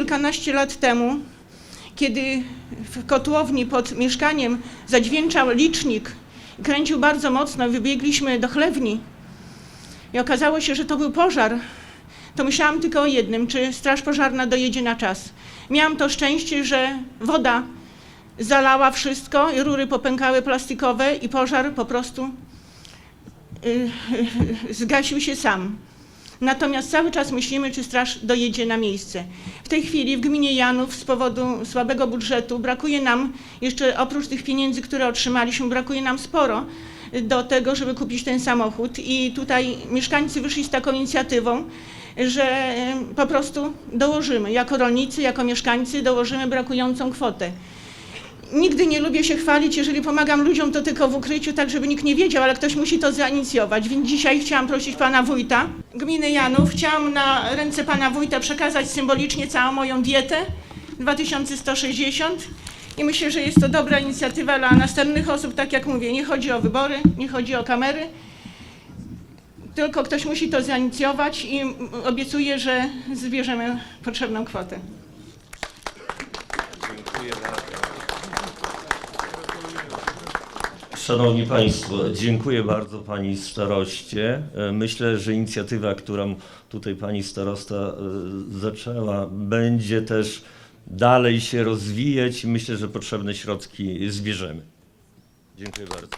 kilkanaście lat temu, kiedy w kotłowni pod mieszkaniem zadźwięczał licznik, kręcił bardzo mocno, wybiegliśmy do chlewni i okazało się, że to był pożar, to myślałam tylko o jednym, czy straż pożarna dojedzie na czas. Miałam to szczęście, że woda zalała wszystko, i rury popękały plastikowe i pożar po prostu y, zgasił się sam. Natomiast cały czas myślimy, czy straż dojedzie na miejsce. W tej chwili w gminie Janów z powodu słabego budżetu brakuje nam jeszcze oprócz tych pieniędzy, które otrzymaliśmy, brakuje nam sporo do tego, żeby kupić ten samochód i tutaj mieszkańcy wyszli z taką inicjatywą, że po prostu dołożymy, jako rolnicy, jako mieszkańcy dołożymy brakującą kwotę. Nigdy nie lubię się chwalić, jeżeli pomagam ludziom, to tylko w ukryciu, tak żeby nikt nie wiedział, ale ktoś musi to zainicjować. Więc dzisiaj chciałam prosić pana wójta gminy Janów. Chciałam na ręce pana wójta przekazać symbolicznie całą moją dietę 2160 i myślę, że jest to dobra inicjatywa dla następnych osób. Tak jak mówię, nie chodzi o wybory, nie chodzi o kamery, tylko ktoś musi to zainicjować i obiecuję, że zbierzemy potrzebną kwotę. Szanowni Państwo, dziękuję bardzo Pani staroście. E, myślę, że inicjatywa, którą tutaj Pani starosta e, zaczęła, będzie też dalej się rozwijać i myślę, że potrzebne środki zbierzemy. Dziękuję bardzo.